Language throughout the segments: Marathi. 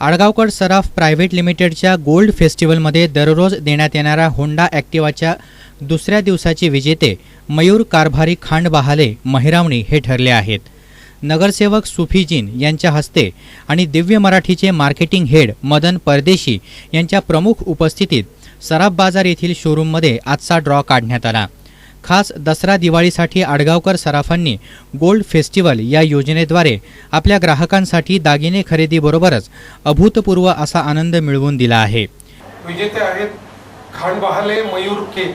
आडगावकर सराफ प्रायव्हेट लिमिटेडच्या गोल्ड फेस्टिवलमध्ये दररोज देण्यात येणाऱ्या होंडा ॲक्टिवाच्या दुसऱ्या दिवसाचे विजेते मयूर कारभारी खांड बहाले महिरावणी हे ठरले आहेत. नगरसेवक सुफीजीन यांच्या हस्ते आणि दिव्य मराठीचे मार्केटिंग हेड मदन परदेशी यांच्या प्रमुख उपस्थितीत सराफ बाजार येथील शोरूममध्ये आजचा ड्रॉ काढण्यात आला. खास दसरा दिवाळीसाठी आडगावकर सराफांनी गोल्ड फेस्टिवल या योजनेद्वारे आपल्या ग्राहकांसाठी दागिने खरेदीबरोबरच अभूतपूर्व असा आनंद मिळवून दिला आहे. विजेते आहेत खांड बहाले मयूर के.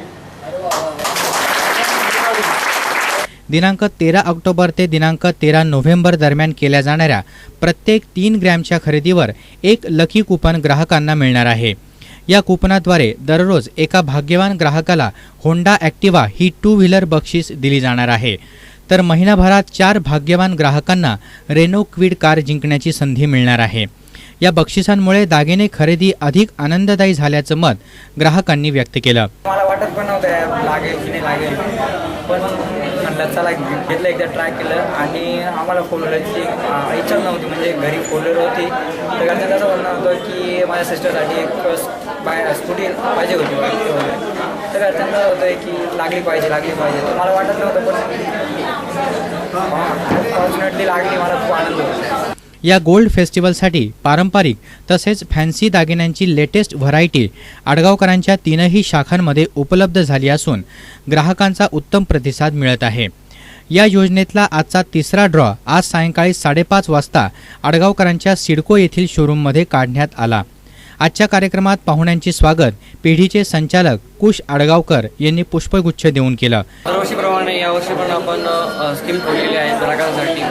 दिनांक तेरा ऑक्टोबर ते दिनांक तेरा नोव्हेंबर दरम्यान केल्या जाणाऱ्या प्रत्येक तीन ग्रॅमच्या खरेदीवर एक लकी कुपन ग्राहकांना मिळणार आहे. या कुपनाद्वारे दररोज एका भाग्यवान ग्राहकाला होंडा ॲक्टिवा ही टू व्हीलर बक्षीस दिली जाणार आहे. तर महिनाभरात चार भाग्यवान ग्राहकांना रेनो क्विड कार जिंकण्याची संधी मिळणार आहे. या बक्षिसांमुळे दागिने खरेदी अधिक आनंददायी झाल्याचं मत ग्राहकांनी व्यक्त केलं. वाटत पण नव्हतं यार लागेल की नाही लागेल. पण म्हटलं चला घेतलं एकदा ट्राय केलं आणि आम्हाला फोर इच्छा नव्हती. म्हणजे घरी फोलर होती. तर घरचं त्याचं म्हणणं होतं की माझ्या सिस्टरसाठी एक बाय स्कूटी पाहिजे होती तर घरच्यांना होतं की लागली पाहिजे लागली पाहिजे. तर मला वाटत नव्हतं पण फॉर्च्युनेटली लागली. मला खूप आनंद होतो. या गोल्ड फेस्टिवलसाठी पारंपरिक तसेच फॅन्सी दागिन्यांची लेटेस्ट व्हरायटी आडगावकरांच्या तीनही शाखांमध्ये उपलब्ध झाली असून ग्राहकांचा उत्तम प्रतिसाद मिळत आहे. या योजनेतला आजचा तिसरा ड्रॉ आज सायंकाळी साडेपाच वाजता आडगावकरांच्या सिडको येथील शोरूममध्ये काढण्यात आला. आजच्या कार्यक्रमात पाहुण्यांचे स्वागत. पिढीचे संचालक कुश आडगावकर यांनी पुष्पगुच्छ देऊन केलं. दरवर्षीप्रमाणे यावर्षी पण आपण स्कीम ठेवलेली आहे ग्राहकांसाठी.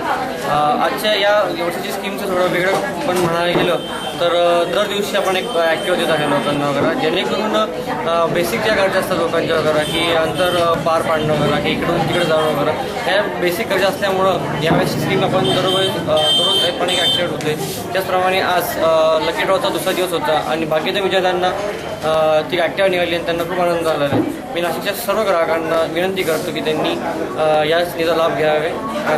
आजच्या या वर्षीची स्कीमचं थोडं वेगळं पण म्हणायला गेलं तर दर दिवशी आपण एक ॲक्टिव्ह देत आहे लोकांना वगैरे जेणेकरून बेसिक ज्या गरजा असतात लोकांच्या वगैरे की अंतर पार पाडणं वगैरे की इकडून तिकडे जाणं वगैरे ह्या बेसिक गरजा असल्यामुळं यावेळेस स्कीम आपण दररोज दररोज पण एक ॲक्टिव्ह होते त्याचप्रमाणे आज लकी ड्रॉचा दुसरा दिवस होता आणि बाकीच्या विजेत्यांना ती ॲक्टिव्ह निघाली आणि त्यांना खूप आनंद झाला आहे. मी नाशिकच्या सर्व ग्राहकांना विनंती करतो की त्यांनी या स्नेचा लाभ घ्यावे.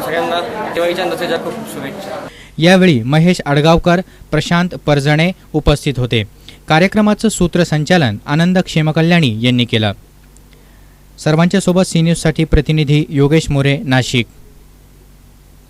सगळ्यांना दिवाळीच्या दसऱ्याच्या खूप खूप शुभेच्छा. यावेळी महेश आडगावकर प्रशांत परजणे उपस्थित होते. कार्यक्रमाचं सूत्रसंचालन आनंद क्षेमकल्याणी यांनी केलं. सर्वांच्या सोबत सी न्यूजसाठी प्रतिनिधी योगेश मोरे नाशिक.